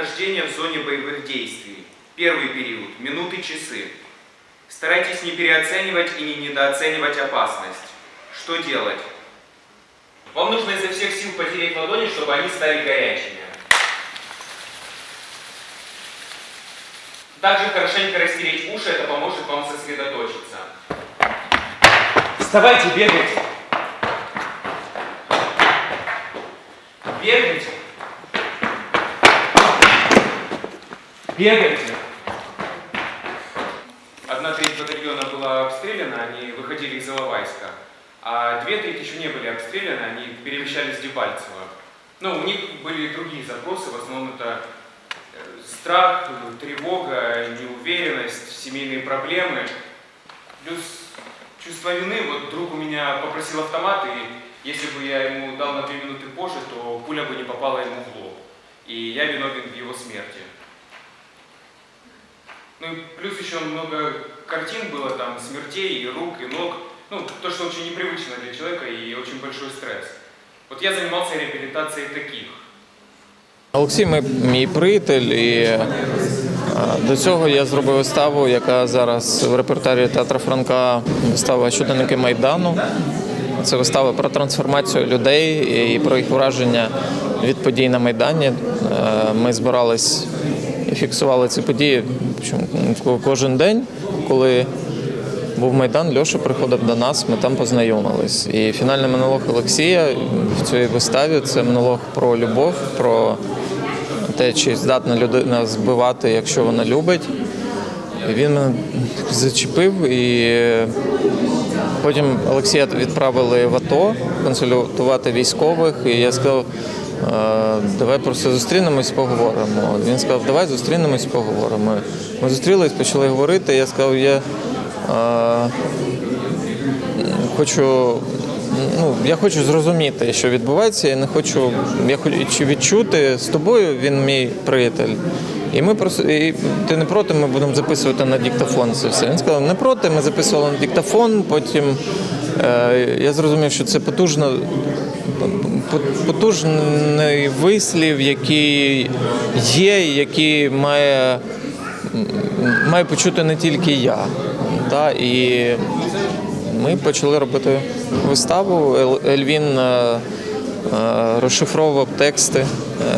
нахождения в зоне боевых действий. Первый период – минуты, часы. Старайтесь не переоценивать и не недооценивать опасность. Что делать? Вам нужно изо всех сил потереть ладони, чтобы они стали горячими. Также хорошенько растереть уши, это поможет вам сосредоточиться. Вставайте, бегайте. Бегайте. Бегайте. Одна треть батальона была обстреляна, они выходили из Иловайска, а две трети еще не были обстреляны, они перемещались в Дебальцево. Ну, у них были другие запросы, в основном это э, страх, тревога, неуверенность, семейные проблемы. Плюс чувство вины. Вот друг у меня попросил автомат, и если бы я ему дал на две минуты позже, то пуля бы не попала ему в лоб. И я виновен в его смерти. Ну и плюс еще много картин было там, смертей, и рук, и ног. Ну, то, что очень непривычно для человека и очень большой стресс. Вот я занимался реабилитацией таких. Олексій мій, приятель, і до цього я зробив виставу, яка зараз в репертуарі театра Франка вистава щоденники Майдану. Це вистава про трансформацію людей і про їх враження від подій на Майдані. Е, Ми збирались і фіксували ці події кожен день, коли був Майдан, Льоша приходив до нас, ми там познайомились. І фінальний монолог Олексія в цій виставі це монолог про любов, про те, чи здатна людина збивати, якщо вона любить. Він мене зачепив і потім Олексія відправили в АТО консультувати військових. І я сказав, «Е, давай просто зустрінемось, поговоримо. Він сказав, давай зустрінемось, поговоримо. Ми зустрілись, почали говорити. Я сказав, я е, хочу. Ну, я хочу зрозуміти, що відбувається. Я не хочу. Я хочу відчути з тобою. Він мій приятель. І ми просто і ти не проти, ми будемо записувати на диктофон це все. Він сказав, не проти, ми записували на диктофон. Потім е, я зрозумів, що це потужно, потужний вислів, який є, який має, має почути не тільки я. Да? І ми почали робити виставу. Ельвін е, е, розшифровував тексти.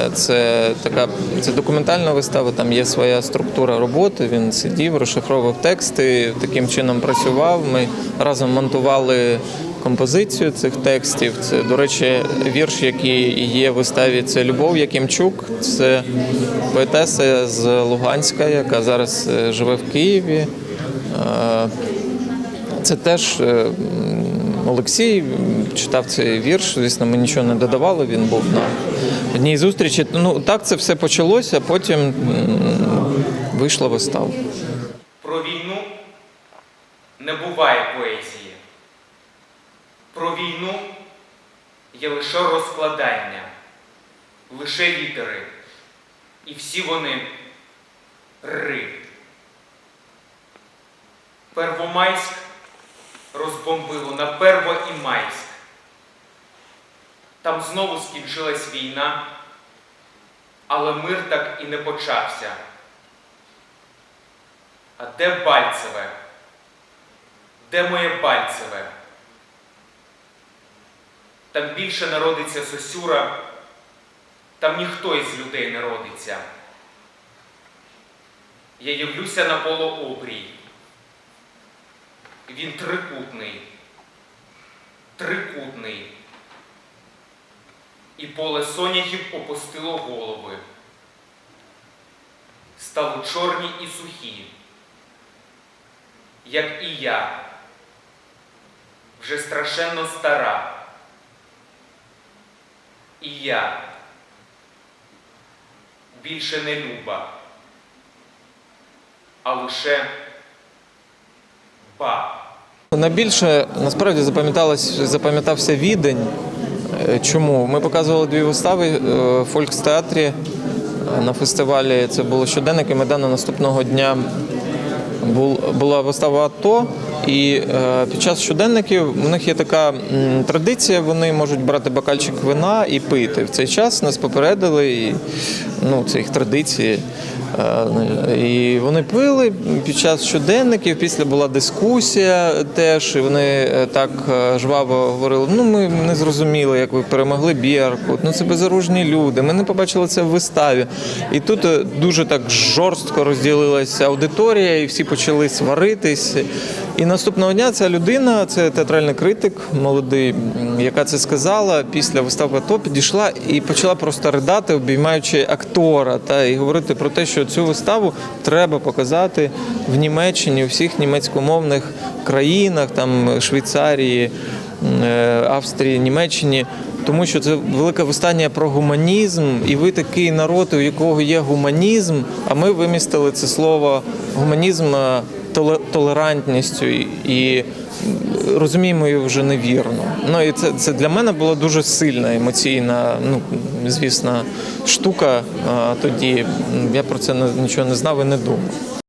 Е, Це така це документальна вистава, там є своя структура роботи. Він сидів, розшифровував тексти, таким чином працював. Ми разом монтували композицію цих текстів. Це, до речі, вірш, який є в виставі, це Любов Якимчук. Це поетеса з Луганська, яка зараз е, живе в Києві. Е, це теж е, Олексій читав цей вірш. Звісно, ми нічого не додавали. Він був на одній зустрічі. Ну так це все почалося. Потім вийшла вистава. Про війну не буває поезії. Про війну є лише розкладання, лише літери. І всі вони ри. Первомайськ розбомбило на Перво. Там знову скінчилась війна, але мир так і не почався. А де Бальцеве? Де моє Бальцеве? Там більше народиться Сосюра, там ніхто із людей не родиться. Я явлюся на полуобрій. Він трикутний, трикутний. І поле соняхів опустило голови. Стали чорні і сухі як і я, вже страшенно стара. І я більше не люба, а лише ба. Найбільше насправді запам'ятався відень. Е, Чому? Ми показували дві вистави е, в Фолькстеатрі е, на фестивалі. Це було щоденники Майдану наступного дня. Бул- Була вистава АТО, І е, під час щоденників у них є така традиція, вони можуть брати бокальчик вина і пити. В цей час нас попередили, і, ну, це їх традиції. Е, І вони пили під час щоденників. Після була дискусія теж. І вони е, так жваво говорили: ну ми не зрозуміли, як ви перемогли Бірку. Ну це безоружні люди. Ми не побачили це в виставі. І тут дуже так жорстко розділилася аудиторія, і всі почали сваритись. І наступного дня ця людина, це театральний критик, молодий, яка це сказала, після виставки АТО підійшла і почала просто ридати, обіймаючи актора, та і говорити про те, що цю виставу треба показати в Німеччині, у всіх німецькомовних країнах, там Швейцарії, е, Австрії, Німеччині. Тому що це велика вистання про гуманізм, і ви такий народ, у якого є гуманізм. А ми вимістили це слово гуманізм толерантністю і, розуміємо її вже невірно. Ну і це, це для мене була дуже сильна емоційна, ну звісно, штука. Тоді я про це нічого не знав і не думав.